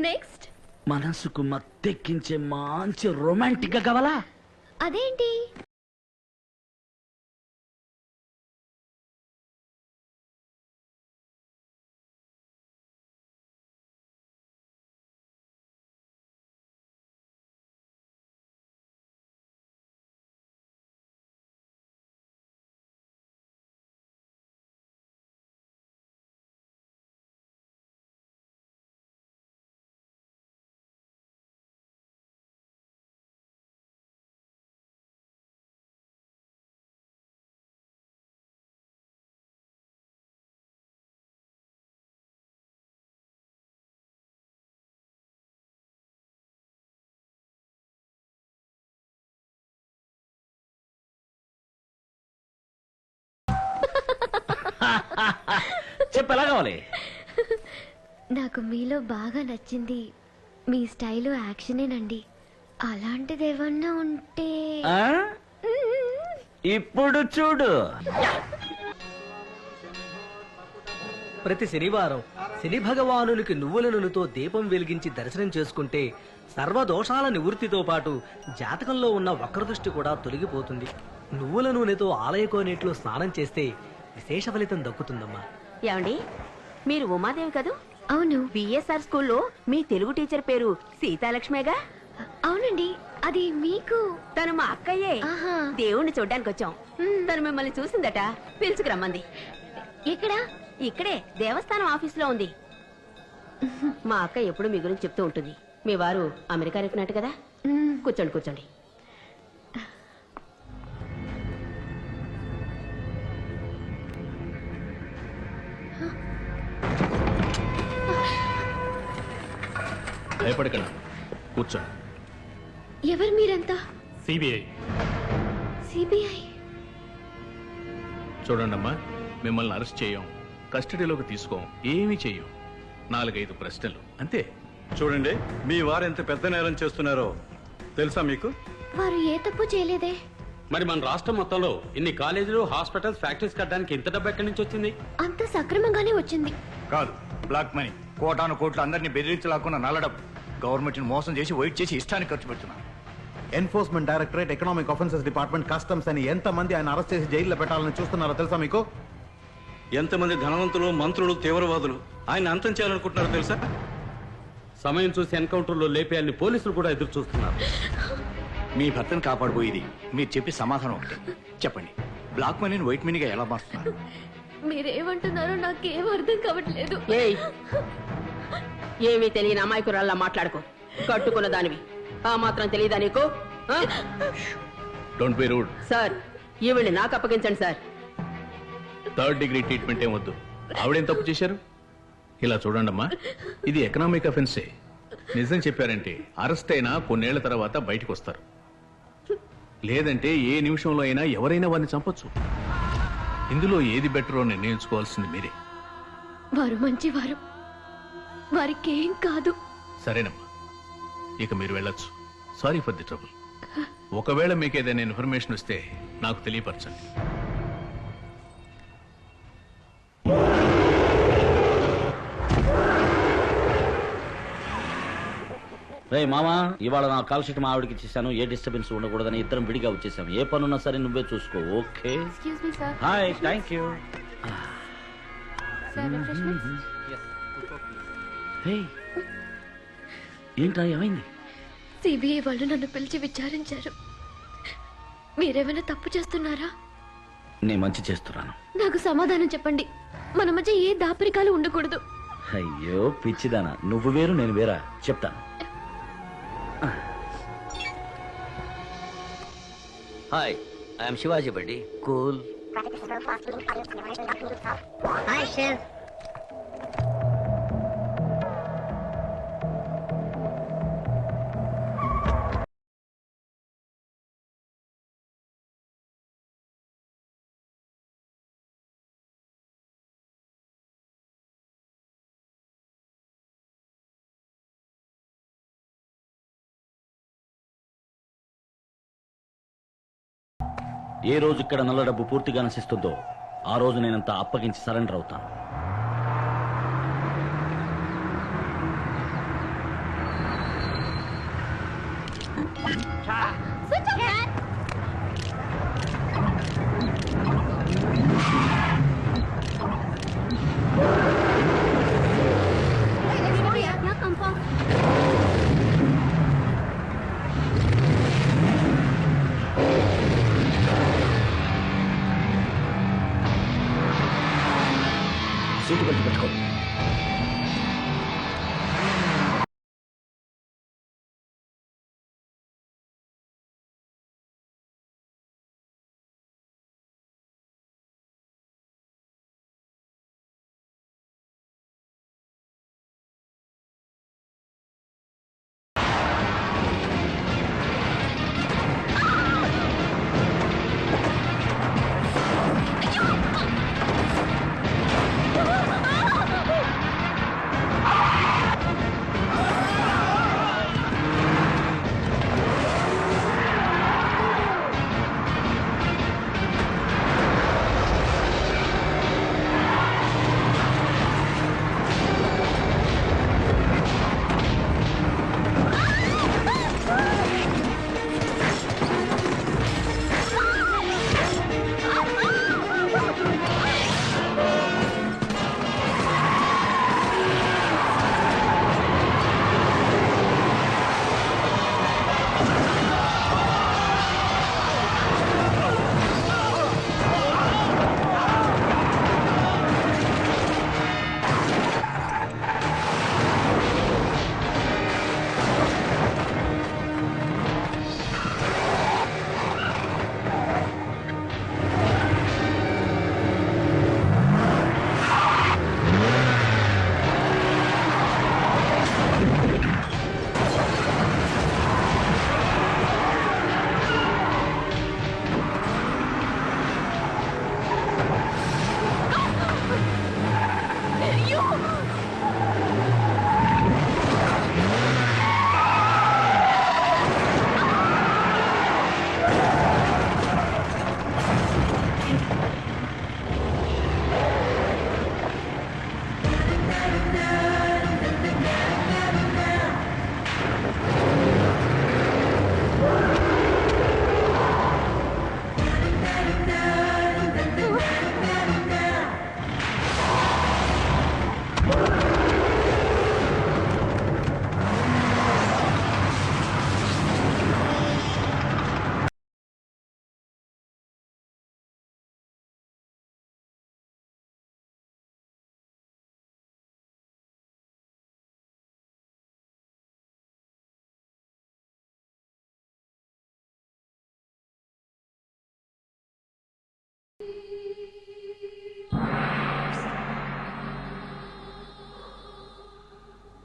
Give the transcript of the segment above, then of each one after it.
Next మనసుకు మత్తెక్కించే మంచి రొమాంటిక్గా కావాలా? అదేంటి? చెప్పు ఎలా కావాలి. నాకు మీలో బాగా నచ్చింది మీ స్టైలు యాక్షనేనండి. అలాంటిది ఏమన్నా ఉంటే ఆ? ఇప్పుడు చూడు. ప్రతి శనివారం శని భగవానునికి నువ్వుల నూనెతో దీపం వెలిగించి దర్శనం చేసుకుంటే సర్వదోషాల నివృత్తితో పాటు జాతకంలో ఉన్న వక్రదృష్టి కూడా తొలగిపోతుంది. నువ్వుల నూనెతో ఆలయకోనేట్లో స్నానం చేస్తే విశేష ఫలితం దక్కుతుందమ్మా. ఏమండి? మీరు ఉమాదేవి కదూ? అవును. బిఎస్ఆర్ స్కూల్లో మీ తెలుగు టీచర్ పేరు సీతాలక్ష్మేగా? అవునండి. అది మీకు? తను మా అక్కయ్యే. ఆహా. దేవుణ్ణి చూడ్డానికి వచ్చాం తను మిమ్మల్ని చూసిందట. పిలుచుకురమ్మంది. ఎక్కడా? ఇక్కడే దేవస్థానం ఆఫీసులో ఉంది. మా అక్క ఎప్పుడు మీ గురించి చెప్తూ ఉంటుంది. మీ వారు అమెరికా ఎక్కినట్టు కదా? మ్మ్. కూర్చోండి కూర్చోండి. భయపడకండి కూర్చోండి ఎవరు మీరంతా? సిబిఐ. సిబిఐ? చూడండమ్మా మిమ్మల్ని అరెస్ట్ చేయం. కస్టడీలోకి తీసుకోం. ఏమీ చెయ్యం. నాలుగైదు ప్రశ్నలు. అంతే. చూడండి మీ వారు ఎంత పెద్ద నేరం చేస్తున్నారో తెలుసా మీకు? వారు ఏ తప్పు చేయలేదే? మరి మన రాష్ట్రం మొత్తంలో ఇన్ని కాలేజీలు హాస్పిటల్స్ ఫ్యాక్టరీస్ కట్టడానికి ఇంత డబ్బు ఎక్కడి నుంచి వచ్చింది? అంత సక్రమంగానే వచ్చింది. కాదు బ్లాక్ మనీ. కోటాను కోట్లు అందరినీ బెదిరించలాక్కున్న నల్లడం గవర్నమెంట్ మోసం చేసి వెయిట్ చేసి ఇష్టానికి ఖర్చు పెడుతున్నారు enforcement directorate economic offences department customs అని ఎంత మంది ఆయన అరెస్ట్ చేసి జైల్లో పెట్టాలని చూస్తున్నారో తెలుసా మీకు? ఎంతమంది ధనవంతులు మంత్రులు తీవ్రవాదులు ఆయన అంతం చేయాలనుకుంటున్నారో తెలుసా? సమయం చూసి ఎన్కౌంటర్లో లేపేయాలని పోలీసులు కూడా ఎదురు చూస్తున్నారు. మీ భర్తను కాపాడబోయేది మీరు చెప్పి సమాధానం ఒకటి. చెప్పండి. బ్లాక్ మనీని వైట్ మనీగా ఎలా మారుస్తున్నారు? మీరేమంటున్నారో నాకేం అర్థం కావట్లేదు. ఏయ్ ఏమీ తెలియని అమాయకురాల్లా మాట్లాడుకో. కట్టుకున్న దానివి. ఆ మాత్రం తెలియదా నీకు? డోంట్ బి రూడ్ సార్ ఈవిడ్ని నాకు అప్పగించండి సార్. థర్డ్ డిగ్రీ ట్రీట్మెంట్ ఏం వద్దు. ఆవిడేం తప్పు చేశారు? ఇలా చూడండమ్మా ఇది ఎకనామిక్ అఫెన్సే నిజం చెప్పారంటే అరెస్ట్ అయినా కొన్నేళ్ళ తర్వాత బయటకు వస్తారు లేదంటే ఏ నిమిషంలో అయినా ఎవరైనా వారిని చంపొచ్చు. ఇందులో ఏది బెటరో నిర్ణయించుకోవాల్సింది మీరే. వారు మంచివారు. వారికేం కాదు. సరేనమ్మా. ఇక మీరు వెళ్ళొచ్చు. సారీ ఫర్ ది ట్రబుల్ ఒకవేళ మీకు ఏదైనా ఇన్ఫర్మేషన్ వస్తే నాకు తెలియపరచండి. రే మామా ఇవాళ నా కాల్ షీట్ మా ఆవిడకి ఇచ్చేసాను. ఏ డిస్టర్బెన్స్ ఉండకూడదని ఇద్దరం విడిగా వచ్చేసాం. ఏ పనున్నా సరే నువ్వే చూసుకో okay? Excuse me sir hi thank you ఏంట్రా ఏమైంది? సిబిఐ వాళ్ళు నన్ను పిలిచి విచారించారు. మీరేమైనా తప్పు చేస్తున్నారా? నేను మంచి చేస్తున్నాను. నాకు సమాధానం చెప్పండి. మన మధ్య ఏ దాపరికాలు ఉండకూడదు. అయ్యో పిచ్చిదానా. నువ్వు వేరు నేను వేరా. చెప్తాను. హాయ్ ఐఎమ్ శివాజీ బండి. కూల్. ఏ రోజు ఇక్కడ నల్ల డబ్బు పూర్తిగా నశిస్తుందో ఆ రోజు నేనంత అప్పగించి సరెండర్ అవుతాను Now.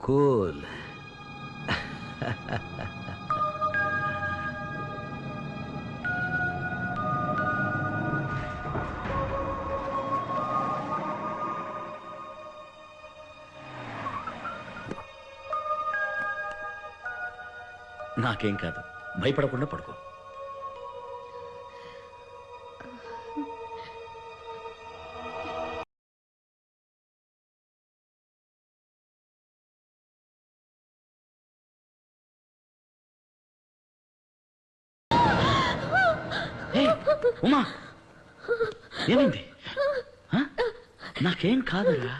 కూల్ నాకేం కాదు. భయపడకుండా పడుకో. ఏమైంది? నాకేం కాదురా.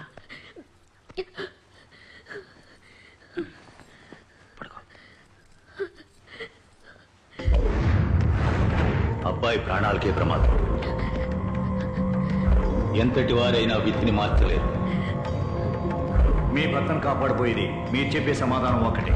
పడుకో. అబ్బాయి ప్రాణాలకే ప్రమాదం. ఎంతటి వారైనా విత్తిని మార్చలేరు మీ భర్తను కాపాడబోయేది మీరు చెప్పే సమాధానం ఒకటి.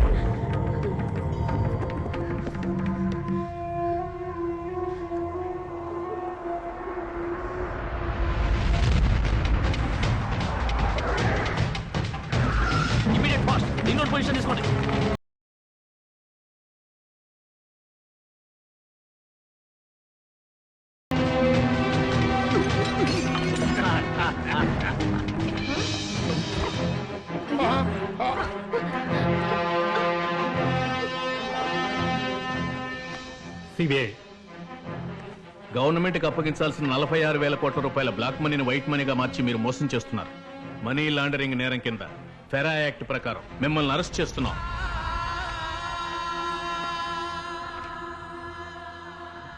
సిబిఐ. గవర్నమెంట్కి అప్పగించాల్సిన నలభై ఆరు వేల కోట్ల రూపాయల బ్లాక్ మనీని వైట్ మనీగా మార్చి మీరు మోసం చేస్తున్నారు. మనీ లాండరింగ్ నేరం కింద ఫెరా యాక్ట్ ప్రకారం మిమ్మల్ని అరెస్ట్ చేస్తున్నాం.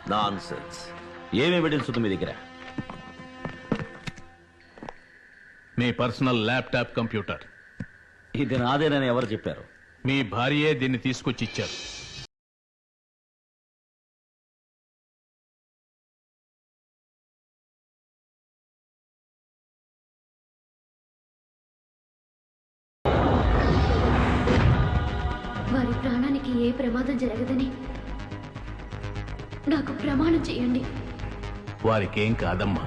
నాన్ సెన్స్ ఏం ఎవిడెన్స్ ఉంది మీ దగ్గర? మీ పర్సనల్ ల్యాప్టాప్ కంప్యూటర్. ఇది నాదేనని ఎవరు చెప్పారు? మీ భార్యే దీన్ని తీసుకొచ్చి ఇచ్చారు. ప్రాణానికి ఏ ప్రమాదం జరగదని నాకు ప్రమాణం చేయండి. వారికేం కాదమ్మా.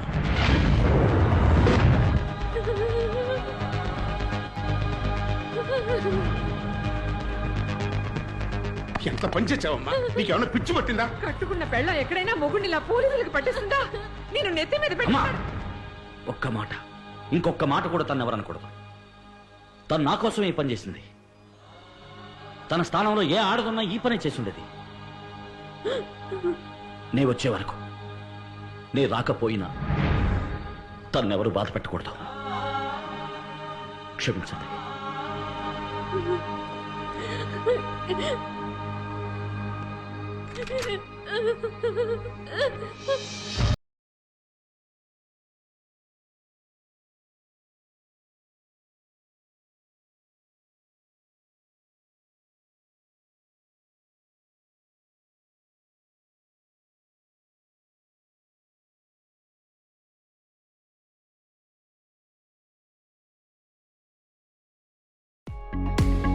ఎంత పని చేసావమ్మా నీకేమన్నా పిచ్చి పట్టిందా? కట్టుకున్న పెళ్ళం ఎక్కడైనా మొగుడిని ఇలా పోలీసులకు పట్టేస్తుందా? నేను నెత్తి మీద పెట్టి అమ్మా! ఒక్క మాట. ఇంకొక్క మాట కూడా తను ఎవరనకూడదు. తను నా కోసం ఈ పని చేసింది. తన స్థానంలో ఏ ఆడదున్నా ఈ పనే చేసుండేది. నే వచ్చే వరకు నీ రాకపోయినా తన్నెవరు బాధ పెట్టకూడదు. క్షమించండి. Bye.